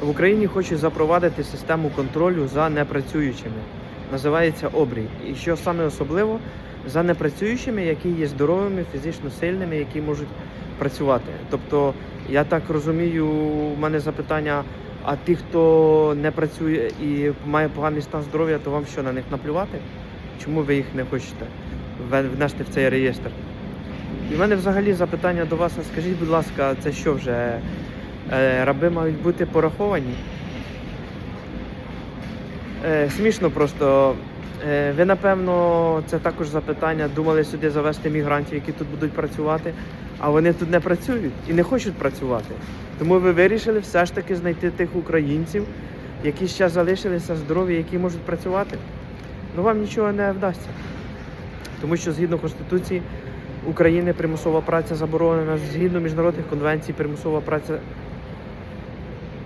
В Україні хочуть запровадити систему контролю за непрацюючими. Називається обрій. І що саме особливо, за непрацюючими, які є здоровими, фізично сильними, які можуть працювати. Тобто, я так розумію, у мене запитання: а ті, хто не працює і має поганий стан здоров'я, то вам що на них наплювати? Чому ви їх не хочете внести в цей реєстр? І в мене взагалі запитання до вас, а скажіть, будь ласка, це що вже? Е, раби мають бути пораховані? Е, смішно просто. Е, ви, напевно, це також запитання, думали сюди завести мігрантів, які тут будуть працювати, а вони тут не працюють і не хочуть працювати. Тому ви вирішили все ж таки знайти тих українців, які ще залишилися здорові, які можуть працювати. Ну вам нічого не вдасться. Тому що згідно Конституції України примусова праця заборонена, згідно міжнародних конвенцій, примусова праця